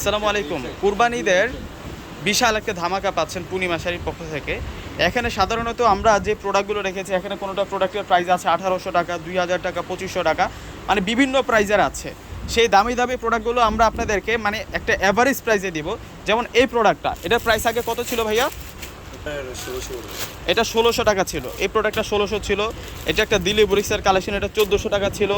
আসসালামু আলাইকুম। কুরবানিদের বিশাল একটা ধামাকা পাচ্ছেন পূর্ণিমা শাড়ির পক্ষ থেকে। এখানে সাধারণত আমরা যে প্রোডাক্টগুলো রেখেছি, এখানে কোনোটা প্রোডাক্টের প্রাইস আছে আঠারোশো টাকা, দুই হাজার টাকা, পঁচিশশো টাকা মানে বিভিন্ন প্রাইজের আছে। সেই দামি দামি প্রোডাক্টগুলো আমরা আপনাদেরকে মানে একটা অ্যাভারেজ প্রাইসে দিব। যেমন এই প্রোডাক্টটা এটার প্রাইস আগে কত ছিল ভাইয়া? এটা ষোলোশো টাকা ছিল। এই প্রোডাক্টটা ষোলোশো ছিল। এটা একটা দিল্লি বুরিক্সের কালেকশন এটা চোদ্দোশো টাকা ছিল।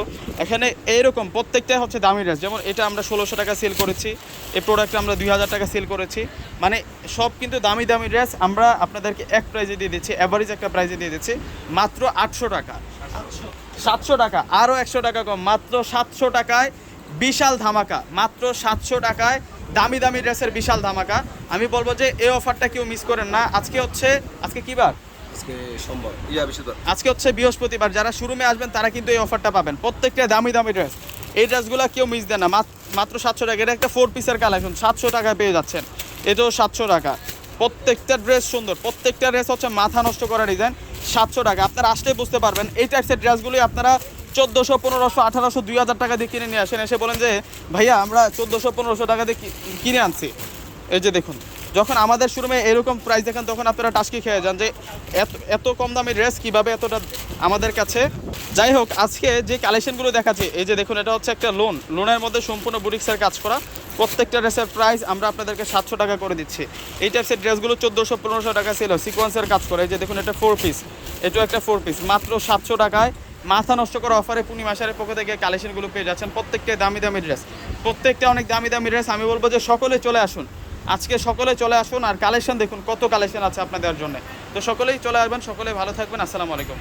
এখানে এইরকম প্রত্যেকটাই হচ্ছে দামি ড্রেস যেমন এটা আমরা ষোলোশো টাকা সেল করেছি। এই প্রোডাক্টটা আমরা দুই হাজার টাকা সেল করেছি। মানে সব কিন্তু দামি দামি ড্রেস আমরা আপনাদেরকে এক প্রাইজে দিয়ে দিচ্ছি অ্যাভারেজ একটা প্রাইজে দিয়ে দিচ্ছি, মাত্র আটশো টাকা। সাতশো টাকা, আরও একশো টাকা কম, মাত্র সাতশো টাকায় বিশাল ধামাকা, মাত্র সাতশো টাকায় দামি দামি ড্রেসের বিশাল ধামাকা। আমি বলব যে এই অফারটা কেউ মিস করেন না। আজকে হচ্ছে আজকে কি বার? আজকে সোমবার। ইয়া আজকে হচ্ছে বৃহস্পতিবার। যারা শোরুমে আসবেন তারা কিন্তু এই অফারটা পাবেন। প্রত্যেকটা দামি দামি ড্রেস এই ড্রেসগুলো কেউ মিস দেন না। মাত- মাত্র সাতশো টাকা। এটা একটা ফোর পিসের কালেকশন সাতশো টাকায় পেয়ে যাচ্ছেন। এটাও সাতশো টাকা। প্রত্যেকটা ড্রেস সুন্দর। প্রত্যেকটা ড্রেস হচ্ছে মাথা নষ্ট করা ডিজাইন সাতশো টাকা। আপনারা আসলেই বুঝতে পারবেন এই টাইপসের ড্রেসগুলোই আপনারা চোদ্দোশো, পনেরোশো, আঠারোশো, দুই হাজার টাকা দিয়ে কিনে নিয়ে আসেন। এসে বলেন যে, ভাইয়া, আমরা চোদ্দোশো, পনেরোশো টাকা দিয়ে কিনে আনছি। এই যে দেখুন, যখন আমাদের শোরুমে এরকম প্রাইস দেখেন, তখন আপনারা টাস্কি খেয়ে যান যে, এত এত কম দামি ড্রেস কীভাবে এতটা আমাদের কাছে? যাই হোক, আজকে যে কালেকশনগুলো দেখাচ্ছি, এই যে দেখুন, এটা হচ্ছে একটা লোন লোনের মধ্যে সম্পূর্ণ বুটিক্সের কাজ করা। প্রত্যেকটা ড্রেসের প্রাইস আমরা আপনাদেরকে সাতশো টাকা করে দিচ্ছি। এই টাইপসের ড্রেসগুলো চোদ্দোশো, পনেরোশো টাকা ছিল সিকোয়েন্সের কাজ করে। এই যে দেখুন, এটা ফোর পিস এটাও একটা ফোর পিস মাত্র সাতশো টাকায় মাথা নষ্ট করা অফারে পূর্ণিমাসারের পক্ষ থেকে কালেকশনগুলো পেয়ে যাচ্ছেন। প্রত্যেকটা দামি দামি ড্রেস প্রত্যেকটা অনেক দামি দামি ড্রেস আমি বলব যে সকলে চলে আসুন। আজকে সকলে চলে আসুন আর কালেকশন দেখুন, কত কালেকশন আছে আপনাদের জন্য। তো সকলেই চলে আসবেন, সকলে ভালো থাকবেন। আসসালামু আলাইকুম।